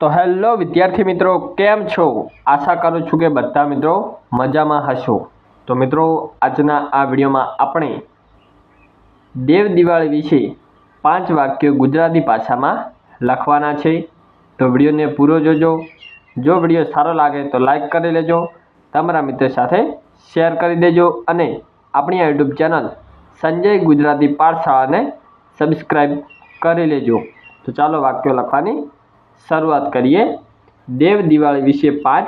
તો હેલો વિદ્યાર્થી મિત્રો, કેમ છો? આશા કરું છું કે બધા મિત્રો મજામાં હશો. તો મિત્રો, આજના આ વિડીયોમાં આપણે દેવ દિવાળી વિશે પાંચ વાક્યો ગુજરાતી ભાષામાં લખવાના છે. તો વિડીયોને પૂરો જોજો. જો વીડિયો સારો લાગે તો લાઈક કરી લેજો. તમારા મિત્રો સાથે શેર કરી દેજો અને આપણી આ યુટ્યુબ ચેનલ સંજય ગુજરાતી પાઠશાળાને સબસ્ક્રાઈબ કરી લેજો. તો ચાલો વાક્યો લખવાની શરૂઆત કરીએ. દેવ દિવાળી વિશે પાંચ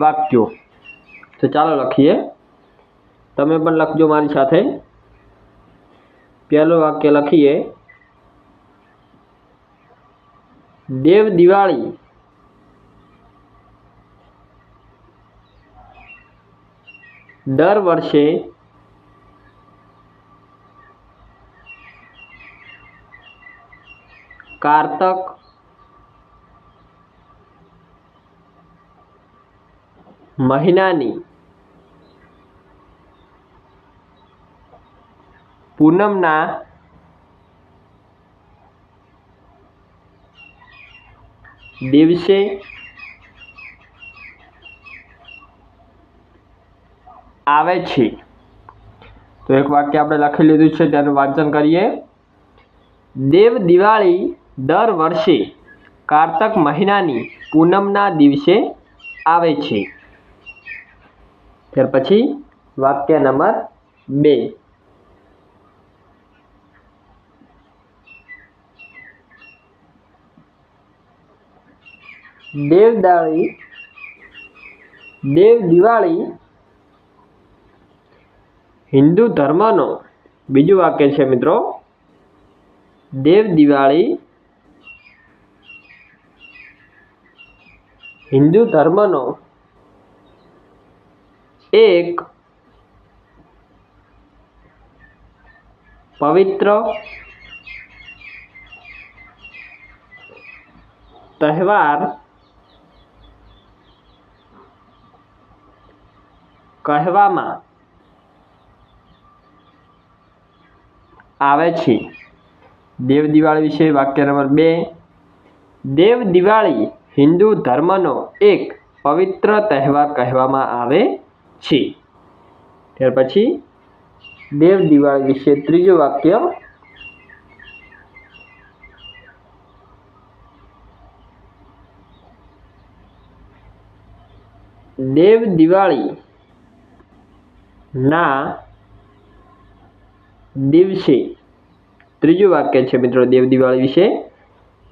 વાક્યો. તો ચાલો લખીએ. તમે પણ લખજો મારી સાથે. પહેલું વાક્ય લખીએ. દેવ દિવાળી. દર વર્ષે કારતક મહિનાની પૂનમના દિવસે આવે છે. તો એક વાક્ય આપણે લખી લીધું છે, તેનું વાંચન કરીએ. દેવ દિવાળી દર વર્ષે કારતક મહિનાની પૂનમના દિવસે આવે છે. ત્યાર પછી વાક્ય નંબર બે. દેવદાળી, દેવ દિવાળી, હિન્દુ ધર્મનો બીજું વાક્ય છે મિત્રો. દેવ દિવાળી, હિન્દુ ધર્મનો એક. પવિત્ર તહેવાર કહેવામાં આવે છે. દેવ દિવાળી વિશે વાક્ય નંબર બે. દેવ દિવાળી હિન્દુ ધર્મનો એક પવિત્ર તહેવાર કહેવામાં આવે છે. ત્યાર પછી દેવ દિવાળી વિશે ત્રીજું વાક્ય. દેવ દિવાળી ના દિવસે. ત્રીજું વાક્ય છે મિત્રો દેવ દિવાળી વિશે.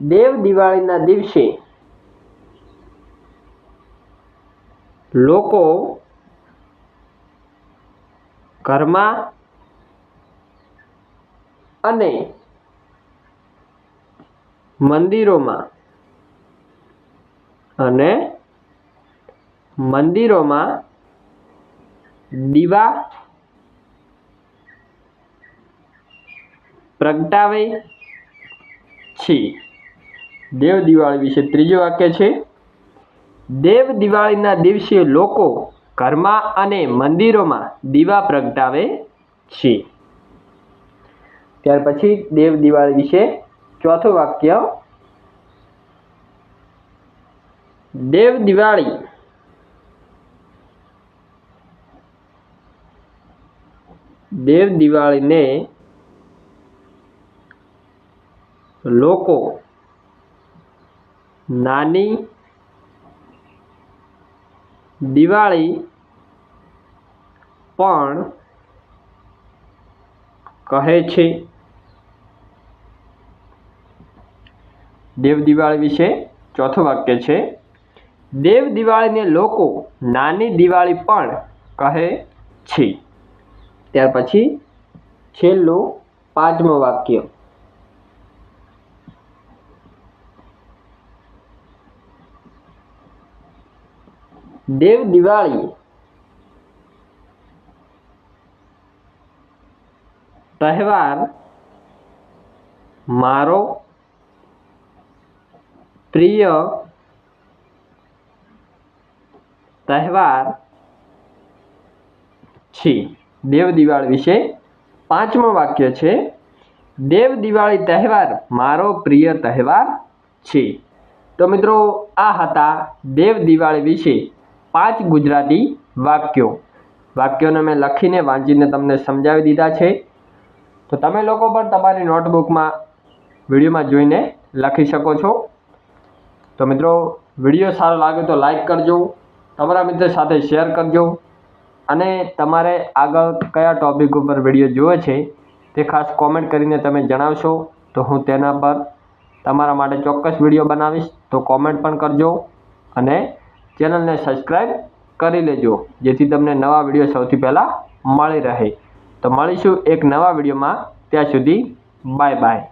દેવ દિવાળીના દિવસે લોકો ઘરમાં અને મંદિરોમાં અને મંદિરોમાં દીવા પ્રગટાવે છે. દેવ દિવાળી વિશે ત્રીજું વાક્ય છે. દેવ દિવાળીના દિવસે લોકો ઘરમાં અને મંદિરોમાં દીવા પ્રગટાવે છે. ત્યાર પછી દેવ દિવાળી વિશે ચોથું વાક્ય. દેવ દિવાળી. દેવ દિવાળીને લોકો નાની દિવાળી પણ કહે છે દેવ દિવાળી વિશે ચોથું વાક્ય છે. દેવ દિવાળીને લોકો નાની દિવાળી પણ કહે છે. ત્યાર પછી છેલ્લું પાંચમું વાક્ય. દેવ દિવાળી. તહેવાર મારો પ્રિય તહેવાર છે. દેવ દિવાળી વિશે પાંચમું વાક્ય છે. દેવ દિવાળી તહેવાર મારો પ્રિય તહેવાર છે. તો મિત્રો, આ હતા દેવ દિવાળી વિશે પાંચ ગુજરાતી વાક્યો. વાક્યોને મેં લખીને વાંચીને તમને સમજાવી દીધા છે. તો તમે લોકો પણ તમારી નોટબુકમાં વિડીયોમાં જોઈને લખી શકો છો. તો મિત્રો, વીડિયો સારો લાગે તો લાઈક કરજો, તમારા મિત્ર સાથે શેર કરજો અને તમારે આગળ કયા ટોપિક ઉપર વીડિયો જોવે છે તે ખાસ કોમેન્ટ કરીને તમે જણાવશો. તો હું તેના પર તમારા માટે ચોક્કસ વીડિયો બનાવીશ. તો કોમેન્ટ પણ કરજો અને ચેનલને સબસ્ક્રાઈબ કરી લેજો, જેથી તમને નવા વીડિયો સૌથી પહેલાં મળી રહે. તો મળીશું એક નવા વિડીયોમાં. ત્યાં સુધી બાય બાય.